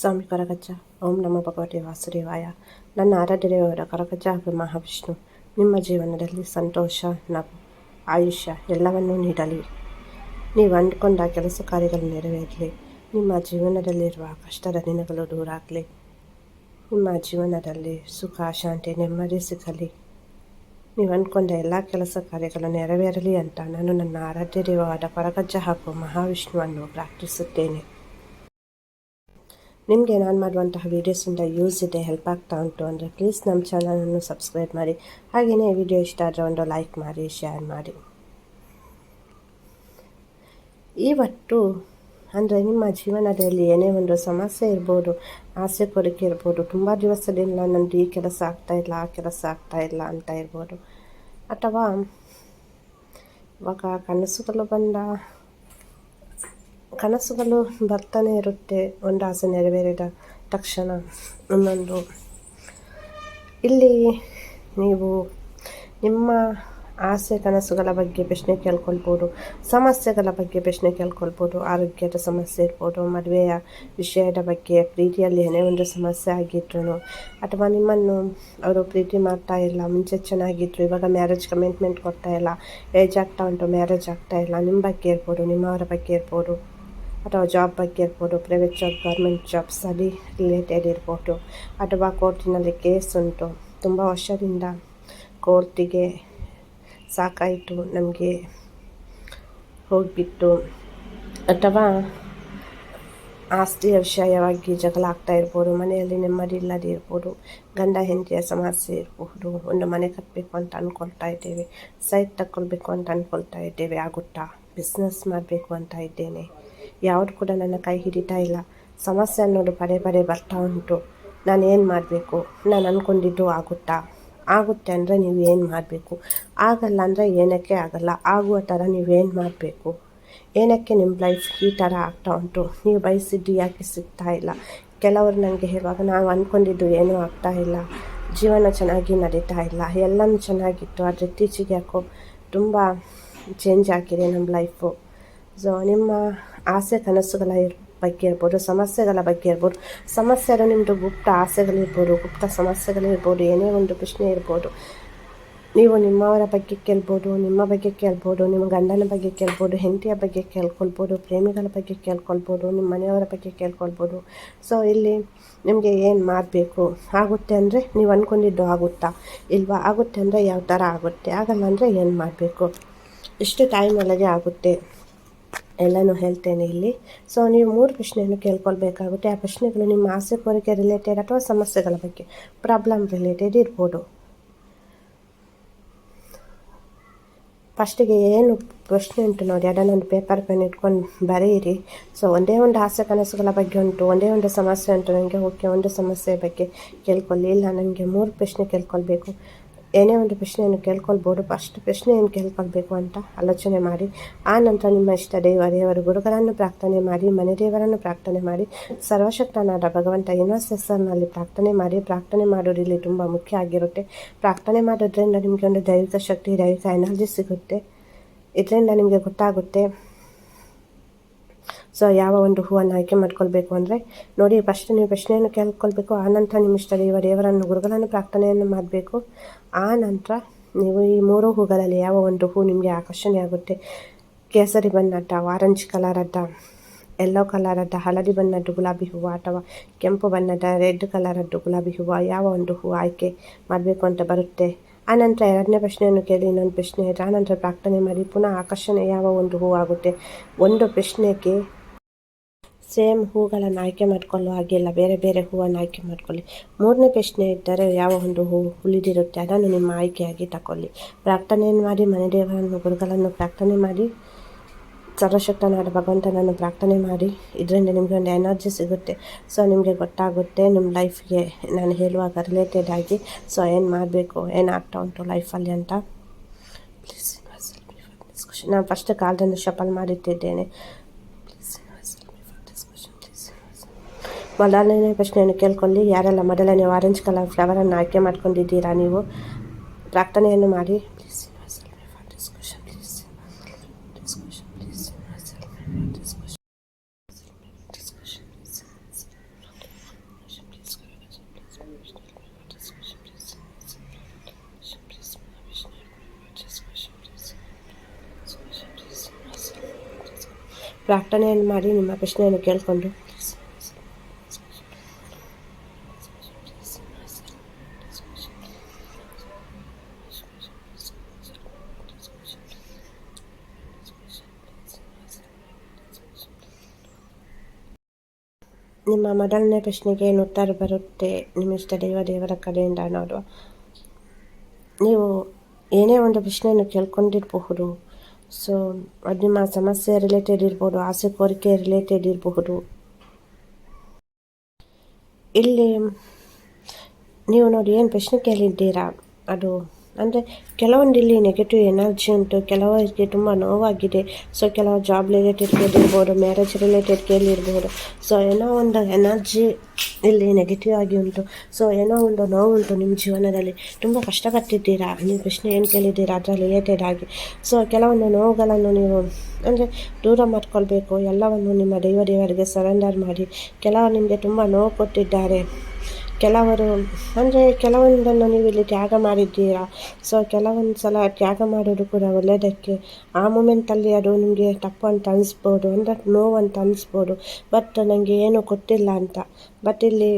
ಸ್ವಾಮಿ ಕರಗಜ ಓಂ ನಮ ಭಗವತಿ ವಾಸುದೇವಾಯ. ನನ್ನ ಆರಾಧ್ಯ ದೇವರ ಕರಗಜ್ಜ ಹಾಗೂ ಮಹಾವಿಷ್ಣು. ನಿಮ್ಮ ಜೀವನದಲ್ಲಿ ಸಂತೋಷ, ನಗು, ಆಯುಷ್ಯ ಎಲ್ಲವನ್ನೂ ನೀಡಲಿ. ನೀವು ಅಂದುಕೊಂಡ ಕೆಲಸ ಕಾರ್ಯಗಳು ನೆರವೇರಲಿ. ನಿಮ್ಮ ಜೀವನದಲ್ಲಿರುವ ಕಷ್ಟದ ದಿನಗಳು ದೂರ ಆಗಲಿ ನಿಮ್ಮ ಜೀವನದಲ್ಲಿ ಸುಖ, ಶಾಂತಿ, ನೆಮ್ಮದಿ ಸಿಗಲಿ. ನೀವು ಅಂದ್ಕೊಂಡ ಎಲ್ಲ ಕೆಲಸ ಕಾರ್ಯಗಳು ನೆರವೇರಲಿ ಅಂತ ನಾನು ನನ್ನ ಆರಾಧ್ಯ ದೇವವಾದ ಕೊರಗಜ್ಜ ಹಾಗೂ ಮಹಾವಿಷ್ಣುವನ್ನು ಪ್ರಾರ್ಥಿಸುತ್ತೇನೆ. ನಿಮಗೆ ನಾನು ಮಾಡುವಂತಹ ವೀಡಿಯೋಸಿಂದ ಯೂಸ್ ಇದೆ ಹೆಲ್ಪ್ ಆಗ್ತಾ ಉಂಟು ಅಂದರೆ ಪ್ಲೀಸ್ ನಮ್ಮ ಚಾನಲನ್ನು ಸಬ್ಸ್ಕ್ರೈಬ್ ಮಾಡಿ. ಹಾಗೆಯೇ ವಿಡಿಯೋ ಇಷ್ಟ ಆದರೆ ಒಂದು ಲೈಕ್ ಮಾಡಿ ಶೇರ್ ಮಾಡಿ. ಇವತ್ತು ಅಂದರೆ ನಿಮ್ಮ ಜೀವನದಲ್ಲಿ ಏನೇ ಒಂದು ಸಮಸ್ಯೆ ಇರ್ಬೋದು, ಆಸೆ ಕೋರಿಕೆ ಇರ್ಬೋದು, ತುಂಬ ದಿವಸದಿಂದ ನಂದು ಈ ಕೆಲಸ ಆಗ್ತಾಯಿಲ್ಲ ಆ ಕೆಲಸ ಆಗ್ತಾಯಿಲ್ಲ ಅಂತ ಇರ್ಬೋದು. ಅಥವಾ ಇವಾಗ ಕನಸುಗಳು ಬಂದ ಕನಸುಗಳು ಬರ್ತಾನೆ ಇರುತ್ತೆ. ಒಂದು ಆಸೆ ನೆರವೇರಿದ ತಕ್ಷಣ. ಒಂದೊಂದು ಇಲ್ಲಿ ನೀವು ನಿಮ್ಮ ಆಸೆ, ಕನಸುಗಳ ಬಗ್ಗೆ ಪ್ರಶ್ನೆ ಕೇಳ್ಕೊಳ್ಬೋದು, ಸಮಸ್ಯೆಗಳ ಬಗ್ಗೆ ಪ್ರಶ್ನೆ ಕೇಳ್ಕೊಳ್ಬೋದು, ಆರೋಗ್ಯದ ಸಮಸ್ಯೆ ಇರ್ಬೋದು, ಮದುವೆಯ ವಿಷಯದ ಬಗ್ಗೆ, ಪ್ರೀತಿಯಲ್ಲಿ ಏನೇ ಒಂದು ಸಮಸ್ಯೆ ಆಗಿದ್ರು ಅಥವಾ ನಿಮ್ಮನ್ನು ಅವರು ಪ್ರೀತಿ ಮಾಡ್ತಾ ಇಲ್ಲ, ಮುಂಚೆ ಚೆನ್ನಾಗಿದ್ರು, ಇವಾಗ ಮ್ಯಾರೇಜ್ ಕಮಿಟ್ಮೆಂಟ್ ಕೊಡ್ತಾ ಇಲ್ಲ ಏಜ್ ಆಗ್ತಾ ಉಂಟು ಮ್ಯಾರೇಜ್ ಆಗ್ತಾ ಇಲ್ಲ, ನಿಮ್ಮ ಬಗ್ಗೆ ಇರ್ಬೋದು, ನಿಮ್ಮವರ ಬಗ್ಗೆ ಇರ್ಬೋದು. ಅಥವಾ ಜಾಬ್ ಬಗ್ಗೆ ಇರ್ಬೋದು ಪ್ರೈವೇಟ್ ಜಾಬ್ ಗೌರ್ಮೆಂಟ್ ಜಾಬ್ ಅಲ್ಲಿ ರಿಲೇಟೆಡ್ ಇರ್ಬೋದು ಅಥವಾ ಕೋರ್ಟಿನಲ್ಲಿ ಕೇಸ್ ಉಂಟು ತುಂಬ ವರ್ಷದಿಂದ ಕೋರ್ಟಿಗೆ ಸಾಕಾಯಿತು ನಮಗೆ ಹೋಗಿಬಿಟ್ಟು ಅಥವಾ ಆಸ್ತಿಯ ವಿಷಯವಾಗಿ ಜಗಳ ಆಗ್ತಾ ಇರ್ಬೋದು ಮನೆಯಲ್ಲಿ ನೆಮ್ಮದಿ ಇಲ್ಲದೆ ಇರ್ಬೋದು ಗಂಡ ಹೆಂಡತಿಯ ಸಮಸ್ಯೆ ಇರಬಹುದು ಒಂದು ಮನೆ ಕಟ್ಟಬೇಕು ಅಂತ ಅಂದ್ಕೊಳ್ತಾ ಇದ್ದೇವೆ ಸೈಟ್ ತಗೊಳ್ಬೇಕು ಅಂತ ಅಂದ್ಕೊಳ್ತಾ ಇದ್ದೇವೆ ಆಗುತ್ತಾ ಬಿಸ್ನೆಸ್ ಮಾಡಬೇಕು ಅಂತ ಇದ್ದೇನೆ ಯಾವುದು ಕೂಡ ನನ್ನ ಕೈ ಹಿಡಿತಾ ಇಲ್ಲ. ಸಮಸ್ಯೆ ಅನ್ನೋದು ಪದೇ ಪದೇ ಬರ್ತಾ ಉಂಟು. ನಾನು ಏನು ಮಾಡಬೇಕು? ನಾನು ಅಂದ್ಕೊಂಡಿದ್ದು ಆಗುತ್ತಾ? ಆಗುತ್ತೆ ಅಂದರೆ ನೀವು ಏನು ಮಾಡಬೇಕು? ಆಗಲ್ಲ ಅಂದರೆ ಏನಕ್ಕೆ ಆಗಲ್ಲ? ಆಗುವ ಥರ ನೀವೇನು ಮಾಡಬೇಕು? ಏನಕ್ಕೆ ನಿಮ್ಮ ಲೈಫ್ ಈ ಥರ ಆಗ್ತಾ ಉಂಟು? ನೀವು ಬಯಸಿದ್ದು ಯಾಕೆ ಸಿಗ್ತಾ ಇಲ್ಲ? ಕೆಲವರು ನನಗೆ ಹೇಳುವಾಗ, ನಾವು ಅಂದ್ಕೊಂಡಿದ್ದು ಏನೂ ಆಗ್ತಾ ಇಲ್ಲ. ಜೀವನ ಚೆನ್ನಾಗಿ ನಡೀತಾ ಇಲ್ಲ. ಎಲ್ಲನೂ ಚೆನ್ನಾಗಿತ್ತು. ಆದರೆ ಇತ್ತೀಚೆಗೆ ಯಾಕೋ ತುಂಬ ಚೇಂಜ್ ಆಗಿದೆ ನಮ್ಮ ಲೈಫು ಸೊ ನಿಮ್ಮ ಆಸೆ, ಕನಸುಗಳ ಬಗ್ಗೆ ಇರ್ಬೋದು, ಸಮಸ್ಯೆಗಳ ಬಗ್ಗೆ ಇರ್ಬೋದು, ಸಮಸ್ಯೆಗಳು ನಿಮ್ಮದು ಗುಪ್ತ ಆಸೆಗಳಿರ್ಬೋದು ಗುಪ್ತ ಸಮಸ್ಯೆಗಳಿರ್ಬೋದು ಏನೇ ಒಂದು ಪ್ರಶ್ನೆ ಇರ್ಬೋದು, ನೀವು ನಿಮ್ಮವರ ಬಗ್ಗೆ ಕೇಳ್ಬೋದು, ನಿಮ್ಮ ಬಗ್ಗೆ ಕೇಳ್ಬೋದು, ನಿಮ್ಮ ಗಂಡನ ಬಗ್ಗೆ ಕೇಳ್ಬೋದು, ಹೆಂಡತಿಯ ಬಗ್ಗೆ ಕೇಳ್ಕೊಳ್ಬೋದು, ಪ್ರೇಮಿಗಳ ಬಗ್ಗೆ ಕೇಳ್ಕೊಳ್ಬೋದು, ನಿಮ್ಮ ಮನೆಯವರ ಬಗ್ಗೆ ಕೇಳ್ಕೊಳ್ಬೋದು. ಸೊ ಇಲ್ಲಿ ನಿಮಗೆ ಏನು ಮಾಡಬೇಕು ಆಗುತ್ತೆ ಅಂದರೆ ನೀವು ಅಂದ್ಕೊಂಡಿದ್ದು ಆಗುತ್ತಾ? ಇಲ್ವಾ? ಆಗುತ್ತೆ ಅಂದರೆ ಯಾವ ಥರ ಆಗುತ್ತೆ? ಆಗಲ್ಲ ಅಂದರೆ ಏನು ಮಾಡಬೇಕು ಇಷ್ಟು ಟೈಮ್ ಒಳಗೆ ಆಗುತ್ತೆ. ಎಲ್ಲನೂ ಹೇಳ್ತೇನೆ ಇಲ್ಲಿ. ಸೊ ನೀವು ಮೂರು ಪ್ರಶ್ನೆಯನ್ನು ಕೇಳ್ಕೊಳ್ಬೇಕಾಗುತ್ತೆ. ಆ ಪ್ರಶ್ನೆಗಳು ನಿಮ್ಮ ಆಸೆ ಕೋರಿಕೆ ರಿಲೇಟೆಡ್ ಅಥವಾ ಸಮಸ್ಯೆಗಳ ಬಗ್ಗೆ ಪ್ರಾಬ್ಲಮ್ ರಿಲೇಟೆಡ್ ಇರ್ಬೋದು. ಫಸ್ಟಿಗೆ ಏನು ಪ್ರಶ್ನೆ ಉಂಟು ನೋಡಿ ಅದನ್ನೊಂದು ಪೇಪರ್ ಪೆನ್ ಇಟ್ಕೊಂಡು ಬರೆಯಿರಿ. ಸೊ ಒಂದೇ ಒಂದು ಆಸೆ ಕನಸುಗಳ ಬಗ್ಗೆ ಉಂಟು, ಒಂದೇ ಒಂದು ಸಮಸ್ಯೆ ಉಂಟು ನನಗೆ ಓಕೆ, ಒಂದು ಸಮಸ್ಯೆ ಬಗ್ಗೆ ಕೇಳ್ಕೊಳ್ಳಿ. ಇಲ್ಲ ನನಗೆ ಮೂರು ಪ್ರಶ್ನೆ ಕೇಳ್ಕೊಳ್ಬೇಕು. ಏನೇ ಒಂದು ಪ್ರಶ್ನೆಯನ್ನು ಕೇಳ್ಕೊಳ್ಬೋದು. ಫಸ್ಟ್ ಪ್ರಶ್ನೆ ಏನು ಕೇಳ್ಕೊಳ್ಬೇಕು ಅಂತ ಆಲೋಚನೆ ಮಾಡಿ. ಆ ನಂತರ ನಿಮ್ಮ ಇಷ್ಟ ದೇವ ದೇವರು ಗುರುಗಳನ್ನು ಪ್ರಾರ್ಥನೆ ಮಾಡಿ, ಮನೆ ದೇವರನ್ನು ಪ್ರಾರ್ಥನೆ ಮಾಡಿ, ಸರ್ವಶಕ್ತನಾದ ಭಗವಂತ ಹೆಸರಿನಲ್ಲಿ ಪ್ರಾರ್ಥನೆ ಮಾಡಿ. ಪ್ರಾರ್ಥನೆ ಮಾಡೋದು ಇಲ್ಲಿ ತುಂಬ ಮುಖ್ಯ ಆಗಿರುತ್ತೆ. ಪ್ರಾರ್ಥನೆ ಮಾಡೋದ್ರಿಂದ ನಿಮಗೆ ಒಂದು ದೈವಿಕ ಶಕ್ತಿ, ದೈವಿಕ ಎನರ್ಜಿ ಸಿಗುತ್ತೆ. ಇದರಿಂದ ನಿಮಗೆ ಗೊತ್ತಾಗುತ್ತೆ. ಸೊ ಯಾವ ಒಂದು ಹೂವನ್ನು ಆಯ್ಕೆ ಮಾಡ್ಕೊಳ್ಬೇಕು ಅಂದರೆ, ನೋಡಿ ಫಸ್ಟ್ ನೀವು ಪ್ರಶ್ನೆಯನ್ನು ಕೇಳ್ಕೊಳ್ಬೇಕು. ಆನಂತರ ನಿಮ್ಮ ಇಷ್ಟ ದೇವ ದೇವರನ್ನು, ಗುರುಗಳನ್ನು ಪ್ರಾರ್ಥನೆಯನ್ನು ಮಾಡಬೇಕು. ಆ ನಂತರ ನೀವು ಈ ಮೂರು ಹೂಗಳಲ್ಲಿ ಯಾವ ಒಂದು ಹೂ ನಿಮಗೆ ಆಕರ್ಷಣೆ ಆಗುತ್ತೆ ಕೇಸರಿ ಬಣ್ಣದ ಆರೆಂಜ್ ಕಲರದ್ದ ಎಲ್ಲೋ ಕಲರದ್ದ ಹಳದಿ ಬಣ್ಣದ್ದು ಗುಲಾಬಿ ಹೂವು ಅಥವಾ ಕೆಂಪು ಬಣ್ಣದ ರೆಡ್ ಕಲರದ್ದು ಗುಲಾಬಿ ಹೂವು ಯಾವ ಒಂದು ಹೂವು ಆಯ್ಕೆ ಮಾಡಬೇಕು ಅಂತ ಬರುತ್ತೆ? ಆನಂತರ ಎರಡನೇ ಪ್ರಶ್ನೆಯನ್ನು ಕೇಳಿ, ಇನ್ನೊಂದು ಪ್ರಶ್ನೆ. ಆನಂತರ ಪ್ರಾರ್ಥನೆ ಮಾಡಿ, ಪುನಃ ಆಕರ್ಷಣೆ ಯಾವ ಒಂದು ಹೂವು ಆಗುತ್ತೆ? ಒಂದು ಪ್ರಶ್ನೆಗೆ ಸೇಮ್ ಹೂಗಳನ್ನು ಆಯ್ಕೆ ಮಾಡಿಕೊಳ್ಳುವ ಹಾಗೆಲ್ಲ ಬೇರೆ ಬೇರೆ ಹೂವನ್ನು ಆಯ್ಕೆ ಮಾಡಿಕೊಳ್ಳಿ. ಮೂರನೇ ಪ್ರಶ್ನೆ ಇದ್ದರೆ ಯಾವ ಒಂದು ಹೂವು ಉಳಿದಿರುತ್ತೆ ಅದನ್ನು ನಿಮ್ಮ ಆಯ್ಕೆಯಾಗಿ ತಗೊಳ್ಳಿ ಪ್ರಾರ್ಥನೆಯನ್ನು ಮಾಡಿ, ಮನೆ ದೇವರನ್ನು, ಗುರುಗಳನ್ನು ಪ್ರಾರ್ಥನೆ ಮಾಡಿ, ಸರ್ವಶಕ್ತನಾದ ಭಗವಂತನನ್ನು ಪ್ರಾರ್ಥನೆ ಮಾಡಿ. ಇದರಿಂದ ನಿಮಗೆ ಒಂದು ಎನರ್ಜಿ ಸಿಗುತ್ತೆ. ಸೊ, ನಿಮಗೆ ಗೊತ್ತಾಗುತ್ತೆ, ನಿಮ್ಮ ಲೈಫ್ಗೆ ನಾನು ಹೇಳುವಾಗ ರಿಲೇಟೆಡ್ ಆಗಿ, ಸೊ, ಏನು ಮಾಡಬೇಕು ಏನಾಗ್ತಾ ಉಂಟು ಲೈಫಲ್ಲಿ ಅಂತ. ಪ್ಲೀಸ್ ನಾನು ಫಸ್ಟ್ ಕಾಲದಲ್ಲಿ ಶಫಲ್ ಮಾಡಿಟ್ಟಿದ್ದೇನೆ. ಮೊದಲನೇ ಪ್ರಶ್ನೆಯನ್ನು ಕೇಳ್ಕೊಳ್ಳಿ ಯಾರೆಲ್ಲ ಮೊದಲ ನೀವು ಆರೆಂಜ್ ಕಲರ್ ಫ್ಲವರನ್ನು ಆಯ್ಕೆ ಮಾಡ್ಕೊಂಡಿದ್ದೀರಾ ನೀವು ಪ್ರಾರ್ಥನೆಯನ್ನು ಮಾಡಿ ಪ್ರಾರ್ಥನೆಯನ್ನು ಮಾಡಿ ನಿಮ್ಮ ಪ್ರಶ್ನೆಯನ್ನು ಕೇಳಿಕೊಂಡು ಮೊದಲನೇ ಪ್ರಶ್ನೆಗೆ ಏನು ಉತ್ತರ ಬರುತ್ತೆ ಇಷ್ಟ ದೈವ ದೇವರ ಕಡೆಯಿಂದ ನೋಡುವ ನೀವು ಏನೇ ಒಂದು ಪ್ರಶ್ನೆಯನ್ನು ಕೇಳ್ಕೊಂಡಿರಬಹುದು, ಸೊ ಅದು ನಿಮ್ಮ ಸಮಸ್ಯೆ ರಿಲೇಟೆಡ್ ಇರ್ಬೋದು, ಆಸೆ ಕೋರಿಕೆ ರಿಲೇಟೆಡ್ ಇರಬಹುದು. ಇಲ್ಲಿ ನೀವು ನೋಡಿ, ಏನು ಪ್ರಶ್ನೆ ಕೇಳಿದ್ದೀರಾ? ಅದು ಅಂದರೆ ಕೆಲವೊಂದು ಇಲ್ಲಿ ನೆಗೆಟಿವ್ ಎನರ್ಜಿ ಉಂಟು, ಕೆಲವರಿಗೆ ತುಂಬ ನೋವಾಗಿದೆ. ಸೊ ಕೆಲವು ಜಾಬ್ ರಿಲೇಟೆಡ್ ಕೇಳಿರ್ಬೋದು ಮ್ಯಾರೇಜ್ ರಿಲೇಟೆಡ್ ಕೇಳಿರ್ಬೋದು. ಸೊ ಏನೋ ಒಂದು ಎನರ್ಜಿ ಇಲ್ಲಿ ನೆಗೆಟಿವ್ ಆಗಿ ಉಂಟು. ಸೊ ಏನೋ ಒಂದು ನೋವು ಉಂಟು ನಿಮ್ಮ ಜೀವನದಲ್ಲಿ. ತುಂಬ ಕಷ್ಟಪಟ್ಟಿದ್ದೀರಾ? ನೀವು ಪ್ರಶ್ನೆ ಏನು ಕೇಳಿದ್ದೀರಾ? ಅದರ ರಿಲೇಟೆಡ್ ಆಗಿ. ಸೊ ಕೆಲವೊಂದು ನೋವುಗಳನ್ನು ನೀವು ಅಂದರೆ ದೂರ ಮಾಡ್ಕೊಳ್ಬೇಕು. ಎಲ್ಲವನ್ನು ನಿಮ್ಮ ದೈವ ದೇವರಿಗೆ ಸರೆಂಡರ್ ಮಾಡಿ. ಕೆಲವರು ನಿಮಗೆ ತುಂಬ ನೋವು ಕೊಟ್ಟಿದ್ದಾರೆ. ಕೆಲವರು, ಅಂದರೆ ಕೆಲವೊಂದನ್ನು ನೀವು ಇಲ್ಲಿ ತ್ಯಾಗ ಮಾಡಿದ್ದೀರಾ? ಸೊ ಕೆಲವೊಂದು ಸಲ ತ್ಯಾಗ ಮಾಡೋದು ಕೂಡ ಒಳ್ಳೆಯದಕ್ಕೆ. ಆ ಮೂಮೆಂಟಲ್ಲಿ ಅದು ನಿಮಗೆ ತಪ್ಪು ಅಂತ ಅನಿಸ್ಬೋದು, ಅಂದರೆ ನೋವು ಅಂತ ಅನಿಸ್ಬೋದು. ಬಟ್ ನನಗೆ ಏನು ಗೊತ್ತಿಲ್ಲ ಅಂತ. ಬಟ್ ಇಲ್ಲಿ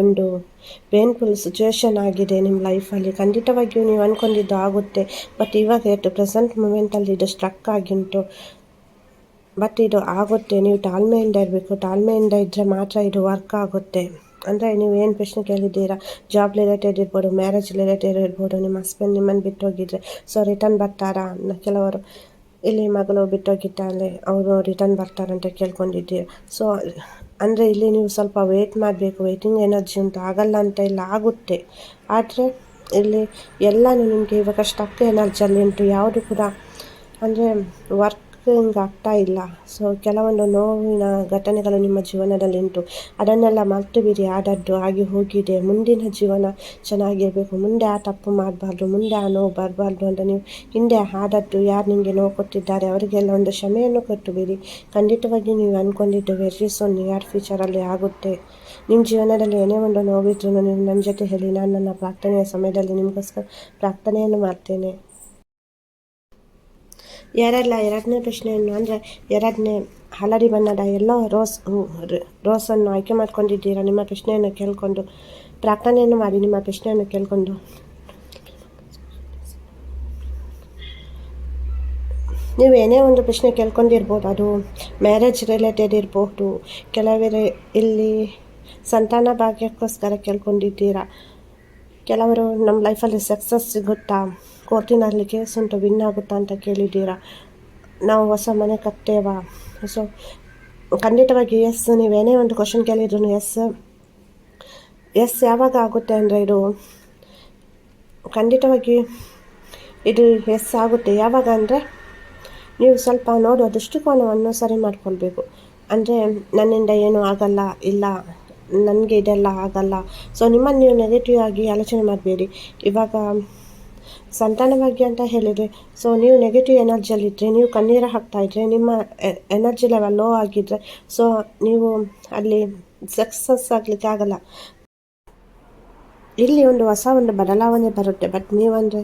ಒಂದು ಪೇನ್ಫುಲ್ ಸಿಚುವೇಶನ್ ಆಗಿದೆ ನಿಮ್ಮ ಲೈಫಲ್ಲಿ ಖಂಡಿತವಾಗಿಯೂ ನೀವು ಅಂದ್ಕೊಂಡಿದ್ದು ಆಗುತ್ತೆ. ಬಟ್ ಇವಾಗ ಎಷ್ಟು ಪ್ರೆಸೆಂಟ್ ಮೂಮೆಂಟಲ್ಲಿ ಇದು ಸ್ಟ್ರಕ್ ಆಗಿಂಟು ಬಟ್ ಇದು ಆಗುತ್ತೆ. ನೀವು ತಾಳ್ಮೆಯಿಂದ ಇರಬೇಕು. ತಾಳ್ಮೆಯಿಂದ ಇದ್ದರೆ ಮಾತ್ರ ಇದು ವರ್ಕ್ ಆಗುತ್ತೆ. ಅಂದರೆ ನೀವು ಏನು ಪ್ರಶ್ನೆ ಕೇಳಿದ್ದೀರಾ? ಜಾಬ್ ರಿಲೇಟೆಡ್ ಇರ್ಬೋದು ಮ್ಯಾರೇಜ್ ರಿಲೇಟೆಡ್ ಇರ್ಬೋದು, ನಿಮ್ಮ ಹಸ್ಬೆಂಡ್ ನಿಮ್ಮನ್ನು ಬಿಟ್ಟು ಹೋಗಿದ್ರೆ ಸೊ ರಿಟರ್ನ್ ಬರ್ತಾರಾ ಕೆಲವರು, ಇಲ್ಲಿ ಮಗಳು ಬಿಟ್ಟೋಗಿದ್ದಾಳೆ, ಅವರು ರಿಟರ್ನ್ ಬರ್ತಾರಂತ ಕೇಳ್ಕೊಂಡಿದ್ದೀರಾ? ಸೊ ಅಂದರೆ ಇಲ್ಲಿ ನೀವು ಸ್ವಲ್ಪ ವೆಯ್ಟ್ ಮಾಡಬೇಕು ವೆಯ್ಟಿಂಗ್ ಎನರ್ಜಿ ಉಂಟು, ಆಗಲ್ಲ ಅಂತ ಇಲ್ಲ ಆಗುತ್ತೆ. ಆದರೆ ಇಲ್ಲಿ ಎಲ್ಲನೂ ನಿಮಗೆ ಇವಾಗ ಸ್ಟಕ್ ಎನರ್ಜಿಯಲ್ಲಿ ಉಂಟು, ಯಾವುದು ಕೂಡ, ಅಂದರೆ ವರ್ಕ್ ಆಗ್ತಾ ಇಲ್ಲ. ಸೊ ಕೆಲವೊಂದು ನೋವಿನ ಘಟನೆಗಳು ನಿಮ್ಮ ಜೀವನದಲ್ಲಿ ಉಂಟು. ಅದನ್ನೆಲ್ಲ ಮರ್ತು ಬಿಡಿ, ಆದದ್ದು ಆಗಿ ಹೋಗಿದೆ. ಮುಂದಿನ ಜೀವನ ಚೆನ್ನಾಗಿರಬೇಕು. ಮುಂದೆ ಆ ತಪ್ಪು ಮಾಡಬಾರ್ದು, ಮುಂದೆ ಆ ನೋವು ಬರಬಾರ್ದು ಅಂತ ನೀವು ಹಿಂದೆ ಆದದ್ದು ಯಾರು ನಿಮಗೆ ನೋವು ಕೊಟ್ಟಿದ್ದಾರೆ, ಅವರಿಗೆಲ್ಲ ಒಂದು ಕ್ಷಮೆಯನ್ನು ಕೊಟ್ಟು ಬಿಡಿ. ಖಂಡಿತವಾಗಿ ನೀವು ಅಂದ್ಕೊಂಡಿದ್ದು ವೆರಿ ಸೊ ನಿಯರ್ ಫ್ಯೂಚರಲ್ಲಿ ಆಗುತ್ತೆ. ನಿಮ್ಮ ಜೀವನದಲ್ಲಿ ಏನೇ ಒಂದು ನೋವಿದ್ರು ನೀವು ನನ್ನ ಜೊತೆ ಹೇಳಿ, ನಾನು ನನ್ನ ಪ್ರಾರ್ಥನೆಯ ಸಮಯದಲ್ಲಿ ನಿಮಗೋಸ್ಕರ ಪ್ರಾರ್ಥನೆಯನ್ನು ಮಾಡ್ತೇನೆ. ಯಾರೆಲ್ಲ ಎರಡನೇ ಪ್ರಶ್ನೆಯನ್ನು ಅಂದರೆ ಎರಡನೇ ಹಳದಿ ಬಣ್ಣದ ಎಲ್ಲೋ ರೋಸ್ ರೋಸನ್ನು ಆಯ್ಕೆ ಮಾಡ್ಕೊಂಡಿದ್ದೀರಾ? ನಿಮ್ಮ ಪ್ರಶ್ನೆಯನ್ನು ಕೇಳಿಕೊಂಡು, ಪ್ರಾರ್ಥನೆಯನ್ನು ಮಾಡಿ, ನಿಮ್ಮ ಪ್ರಶ್ನೆಯನ್ನು ಕೇಳಿಕೊಂಡು. ನೀವು ಏನೇ ಒಂದು ಪ್ರಶ್ನೆ ಕೇಳ್ಕೊಂಡಿರ್ಬೋದು, ಅದು ಮ್ಯಾರೇಜ್ ರಿಲೇಟೆಡ್ ಇರಬಹುದು ಕೆಲವರೇ ಇಲ್ಲಿ ಸಂತಾನ ಭಾಗ್ಯಕ್ಕೋಸ್ಕರ ಕೇಳ್ಕೊಂಡಿದ್ದೀರಾ? ಕೆಲವರು ನಮ್ಮ ಲೈಫಲ್ಲಿ ಸಕ್ಸಸ್ ಸಿಗುತ್ತಾ? ಕೋರ್ಟಿನಲ್ಲಿ ಕೇಸ್ ಉಂಟು ವಿನ್ ಆಗುತ್ತಾ ಅಂತ ಕೇಳಿದ್ದೀರಾ? ನಾವು ಹೊಸ ಮನೆ ಕಟ್ತೇವಾ ಸೊ ಖಂಡಿತವಾಗಿ ಎಸ್ ನೀವೇನೇ ಒಂದು ಕ್ವಶನ್ ಕೇಳಿದ್ರು ಎಸ್ ಎಸ್ ಯಾವಾಗ ಆಗುತ್ತೆ ಅಂದರೆ ಇದು ಖಂಡಿತವಾಗಿ ಇದು ಎಸ್ ಆಗುತ್ತೆ. ಯಾವಾಗ ಅಂದರೆ ನೀವು ಸ್ವಲ್ಪ ನೋಡುವ ದೃಷ್ಟಿಕೋನವನ್ನು ಸರಿ ಮಾಡ್ಕೊಳ್ಬೇಕು. ಅಂದರೆ ನನ್ನಿಂದ ಏನೂ ಆಗಲ್ಲ, ಇಲ್ಲ, ನನಗೆ ಇದೆಲ್ಲ ಆಗಲ್ಲ. ಸೊ ನಿಮ್ಮನ್ನು ನೀವು ನೆಗೆಟಿವ್ ಆಗಿ ಆಲೋಚನೆ ಮಾಡಬೇಡಿ. ಇವಾಗ ಸಂತಾನ ಬಗ್ಗೆ ಅಂತ ಹೇಳಿದರೆ ಸೊ ನೀವು ನೆಗೆಟಿವ್ ಎನರ್ಜಿಯಲ್ಲಿದ್ದರೆ ನೀವು ಕಣ್ಣೀರು ಹಾಕ್ತಾಯಿದ್ರೆ ನಿಮ್ಮ ಎನರ್ಜಿ ಲೆವೆಲ್ ಲೋ ಆಗಿದ್ದರೆ ಸೊ ನೀವು ಅಲ್ಲಿ ಸಕ್ಸಸ್ ಆಗಲಿಕ್ಕೆ ಆಗಲ್ಲ. ಇಲ್ಲಿ ಒಂದು ಹೊಸ ಒಂದು ಬದಲಾವಣೆ ಬರುತ್ತೆ ಬಟ್ ನೀವಂದರೆ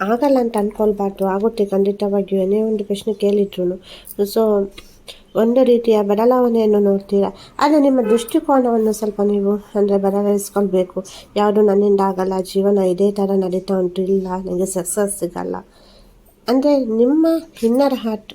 ಆಗಲ್ಲ ಅಂತ ಅಂದ್ಕೊಳ್ಬಾರ್ದು ಆಗುತ್ತೆ ಖಂಡಿತವಾಗಿಯೂ, ಏನೇ ಒಂದು ಪ್ರಶ್ನೆ ಕೇಳಿದ್ರು ಸೊ ಒಂದು ರೀತಿಯ ಬದಲಾವಣೆಯನ್ನು ನೋಡ್ತೀರಾ? ಆದರೆ ನಿಮ್ಮ ದೃಷ್ಟಿಕೋನವನ್ನು ಸ್ವಲ್ಪ ನೀವು, ಅಂದರೆ ಬದಲಾಯಿಸ್ಕೊಳ್ಬೇಕು. ಯಾವುದು ನನ್ನಿಂದ ಆಗಲ್ಲ, ಜೀವನ ಇದೇ ಥರ ನಡೀತಾ ಉಂಟು, ಇಲ್ಲ, ನನಗೆ ಸಕ್ಸಸ್ ಸಿಗಲ್ಲ. ಅಂದರೆ ನಿಮ್ಮ ಇನ್ನರ್ ಹಾರ್ಟ್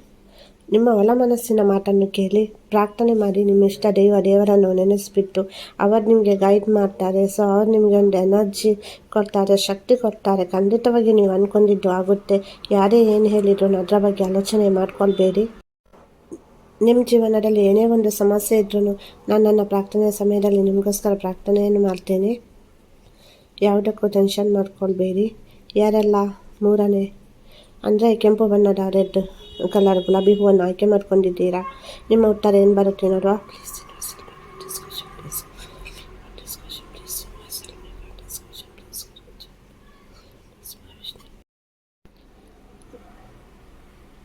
ನಿಮ್ಮ ಒಳ ಮನಸ್ಸಿನ ಮಾತನ್ನು ಕೇಳಿ, ಪ್ರಾರ್ಥನೆ ಮಾಡಿ, ನಿಮ್ಮ ಇಷ್ಟ ದೈವ ದೇವರನ್ನು ನೆನೆಸಿಬಿಟ್ಟು, ಅವರು ನಿಮಗೆ ಗೈಡ್ ಮಾಡ್ತಾರೆ. ಸೊ ಅವ್ರು ನಿಮಗೆ ಒಂದು ಎನರ್ಜಿ ಕೊಡ್ತಾರೆ, ಶಕ್ತಿ ಕೊಡ್ತಾರೆ. ಖಂಡಿತವಾಗಿ ನೀವು ಅಂದ್ಕೊಂಡಿದ್ದು ಆಗುತ್ತೆ. ಯಾರೇ ಏನು ಹೇಳಿದ್ರು ಅದರ ಬಗ್ಗೆ ಆಲೋಚನೆ ಮಾಡ್ಕೊಳ್ಬೇಡಿ. ನಿಮ್ಮ ಜೀವನದಲ್ಲಿ ಏನೇ ಒಂದು ಸಮಸ್ಯೆ ಇದ್ರೂ ನಾನು ನನ್ನ ಪ್ರಾರ್ಥನೆಯ ಸಮಯದಲ್ಲಿ ನಿಮಗೋಸ್ಕರ ಪ್ರಾರ್ಥನೆಯನ್ನು ಮಾಡ್ತೇನೆ. ಯಾವುದಕ್ಕೂ ಟೆನ್ಷನ್ ಮಾಡ್ಕೊಳ್ಬೇಡಿ. ಯಾರೆಲ್ಲ ಮೂರನೇ ಅಂದರೆ ಕೆಂಪು ಬಣ್ಣದ ರೆಡ್ ಕಲರ್ ಗುಲಾಬಿ ಹೂವನ್ನು ಆಯ್ಕೆ ಮಾಡ್ಕೊಂಡಿದ್ದೀರಾ? ನಿಮ್ಮ ಉತ್ತರ ಏನು ಬರುತ್ತೆ ನೋಡುವ? ಪ್ಲೀಸ್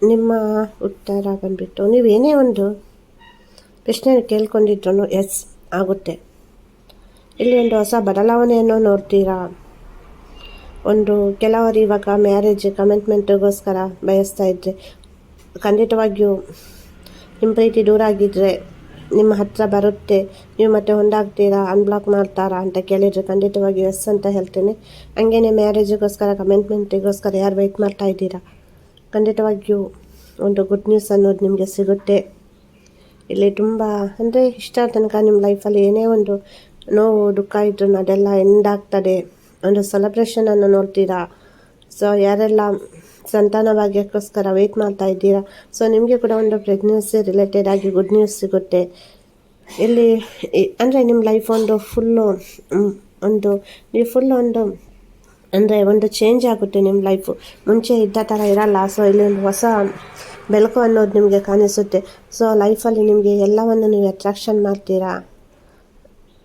ನಿಮ್ಮ ಉತ್ತರ ಬಂದುಬಿಟ್ಟು ನೀವೇನೇ ಒಂದು ಪ್ರಶ್ನೆ ಕೇಳ್ಕೊಂಡಿದ್ರು ಎಸ್ ಆಗುತ್ತೆ. ಇಲ್ಲಿ ಒಂದು ಹೊಸ ಬದಲಾವಣೆಯನ್ನು ನೋಡ್ತೀರಾ? ಒಂದು ಕೆಲವರು ಇವಾಗ ಮ್ಯಾರೇಜ್ ಕಮಿಟ್ಮೆಂಟ್ಗೋಸ್ಕರ ಬಯಸ್ತಾ ಇದ್ದರೆ ಖಂಡಿತವಾಗಿಯೂ ನಿಮ್ಮ ಪ್ರೀತಿ ದೂರ ಆಗಿದ್ದರೆ ನಿಮ್ಮ ಹತ್ರ ಬರುತ್ತೆ, ನೀವು ಮತ್ತೆ ಹೊಂದಾಗ್ತೀರಾ ಅನ್ಬ್ಲಾಕ್ ಮಾಡ್ತಾರಾ ಅಂತ ಕೇಳಿದರೆ ಖಂಡಿತವಾಗಿ ಎಸ್ ಅಂತ ಹೇಳ್ತೀನಿ. ಹಂಗೇನೆ ಮ್ಯಾರೇಜಿಗೋಸ್ಕರ ಕಮಿಟ್ಮೆಂಟಿಗೋಸ್ಕರ ಯಾರು ವೆಯ್ಟ್ ಮಾಡ್ತಾ ಇದ್ದೀರಾ? ಖಂಡಿತವಾಗಿಯೂ ಒಂದು ಗುಡ್ ನ್ಯೂಸ್ ಅನ್ನೋದು ನಿಮಗೆ ಸಿಗುತ್ತೆ. ಇಲ್ಲಿ ತುಂಬ, ಅಂದರೆ ಇಷ್ಟ ತನಕ ನಿಮ್ಮ ಲೈಫಲ್ಲಿ ಏನೇ ಒಂದು ನೋವು, ದುಃಖ ಇದ್ರೂ ಅದೆಲ್ಲ ಎಂಡ್ ಆಗ್ತದೆ. ಒಂದು ಸೆಲೆಬ್ರೇಷನನ್ನು ನೋಡ್ತೀರಾ? ಸೊ ಯಾರೆಲ್ಲ ಸಂತಾನ ಭಾಗ್ಯಕ್ಕೋಸ್ಕರ ವೆಯ್ಟ್ ಮಾಡ್ತಾ ಇದ್ದೀರಾ? ಸೊ ನಿಮಗೆ ಕೂಡ ಒಂದು ಪ್ರೆಗ್ನೆನ್ಸಿ ರಿಲೇಟೆಡ್ ಆಗಿ ಗುಡ್ ನ್ಯೂಸ್ ಸಿಗುತ್ತೆ. ಇಲ್ಲಿ ಅಂದರೆ ನಿಮ್ಮ ಲೈಫ್ ಒಂದು ಫುಲ್ಲು ಒಂದು, ನೀವು ಫುಲ್ ಒಂದು ಅಂದರೆ ಒಂದು ಚೇಂಜ್ ಆಗುತ್ತೆ ನಿಮ್ಮ ಲೈಫು ಮುಂಚೆ ಇದ್ದ ಥರ ಇರಲ್ಲ. ಸೊ ಇಲ್ಲಿ ಒಂದು ಹೊಸ ಬೆಳಕು ಅನ್ನೋದು ನಿಮಗೆ ಕಾಣಿಸುತ್ತೆ. ಸೊ ಲೈಫಲ್ಲಿ ನಿಮಗೆ ಎಲ್ಲವನ್ನು ನೀವು ಅಟ್ರಾಕ್ಷನ್ ಮಾಡ್ತೀರಾ?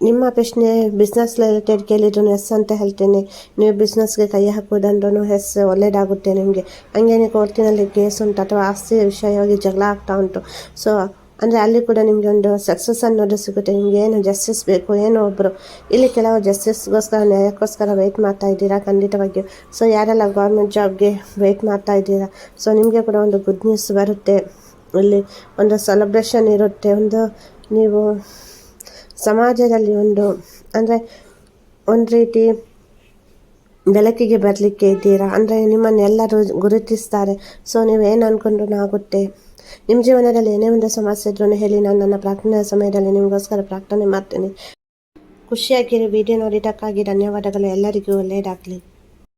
ನಿಮ್ಮ ಪ್ರಶ್ನೆ ಬಿಸ್ನೆಸ್ ರಿಲೇಟೆಡ್ ಕೇಳಿದ್ರು ಎಸ್ ಅಂತ ಹೇಳ್ತೇನೆ. ನೀವು ಬಿಸ್ನೆಸ್ಗೆ ಕೈ ಹಾಕೋದಂದ್ರೂ ಎಸ್ ಒಳ್ಳೆಯದಾಗುತ್ತೆ ನಿಮಗೆ. ಹಂಗೇನೆ ಕೋರ್ಟಿನಲ್ಲಿ ಕೇಸ್ ಉಂಟು ಅಥವಾ ಆಸ್ತಿ ವಿಷಯವಾಗಿ ಜಗಳ ಆಗ್ತಾ ಉಂಟು. ಸೊ ಅಂದರೆ ಅಲ್ಲಿ ಕೂಡ ನಿಮಗೆ ಒಂದು ಸಕ್ಸಸ್ ಅನ್ನೋದು ಸಿಗುತ್ತೆ. ನಿಮಗೆ ಏನು ಜಸ್ಟಿಸ್ ಬೇಕು, ಏನೋ ಒಬ್ಬರು ಇಲ್ಲಿ ಕೆಲವು ಜಸ್ಟಿಸ್ಗೋಸ್ಕರ ನ್ಯಾಯಕ್ಕೋಸ್ಕರ ವೆಯ್ಟ್ ಮಾಡ್ತಾ ಇದ್ದೀರಾ ಖಂಡಿತವಾಗಿಯೂ? ಸೊ ಯಾರೆಲ್ಲ ಗೌರ್ಮೆಂಟ್ ಜಾಬ್ಗೆ ವೆಯ್ಟ್ ಮಾಡ್ತಾ ಇದ್ದೀರಾ? ಸೊ ನಿಮಗೆ ಕೂಡ ಒಂದು ಗುಡ್ ನ್ಯೂಸ್ ಬರುತ್ತೆ. ಇಲ್ಲಿ ಒಂದು ಸೆಲೆಬ್ರೇಷನ್ ಇರುತ್ತೆ. ಒಂದು ನೀವು ಸಮಾಜದಲ್ಲಿ ಒಂದು, ಅಂದರೆ ಒಂದು ರೀತಿ ಬೆಳಕಿಗೆ ಬರಲಿಕ್ಕೆ ಇದ್ದೀರಾ? ಅಂದರೆ ನಿಮ್ಮನ್ನು ಎಲ್ಲರೂ ಗುರುತಿಸ್ತಾರೆ. ಸೊ ನೀವು ಏನು ಆಗುತ್ತೆ ನಿಮ್ಮ ಜೀವನದಲ್ಲಿ ಏನೇ ಒಂದು ಸಮಸ್ಯೆ ಇದ್ರೂ ಹೇಳಿ, ನಾನು ನನ್ನ ಪ್ರಾರ್ಥನೆ ಸಮಯದಲ್ಲಿ ನಿಮಗೋಸ್ಕರ ಪ್ರಾರ್ಥನೆ ಮಾಡ್ತೇನೆ. ಖುಷಿಯಾಗಿರೋ ವಿಡಿಯೋ ನೋಡಿದ್ದಕ್ಕಾಗಿ ಧನ್ಯವಾದಗಳು. ಎಲ್ಲರಿಗೂ ಒಳ್ಳೆಯದಾಗಲಿ.